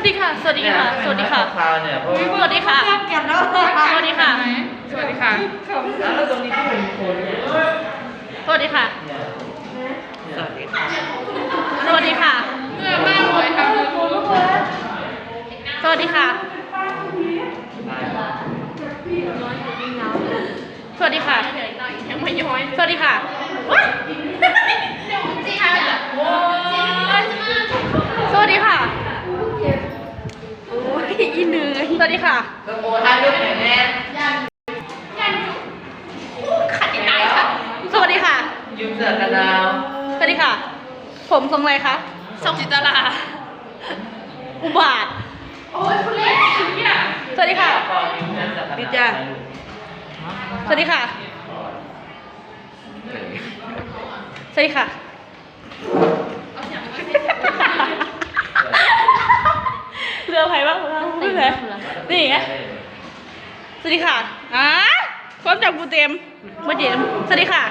วัสดีค่ะ สวัสดีค่ะ สวัสดีค่ะ คาวเนี่ยเพราะสวัสดีค่ะกันเนาะสวัสดีค่ะ สวัสดีค่ะ แล้วตรงนี้ที่เป็นคนเนี่ยสวัสดีค่ะ สวัสดีค่ะ สวัสดีค่ะเมื่อบ้านหวยทำเลยคุณสวัสดีค่ะ สวัสดีค่ะ ยังไม่ย้อย สวัสดีค่ะ อ้ยอีเหนื่อยสวัสดีค่ะโอ้ท่านยกหน่อยแน่ขัดยังไงค่ะ สวัสดีค่ะยืมเสื้อกันหนาวสวัสดีค่ะ ผมทรงอะไรคะสมจิตราอุบาทโอ้ยคุณเล่นเนี่ยสวัสดีค่ะก่อนยืมเสื้อกันหนาวดีจ้ะสวัสดีค่ะสวัสดีค่ะ อใครบ้างไม่เลยนี่ไงสวัสดีค่ะอะพร้อมจากบูเต็มบูเต็มสวัสดีค่ะ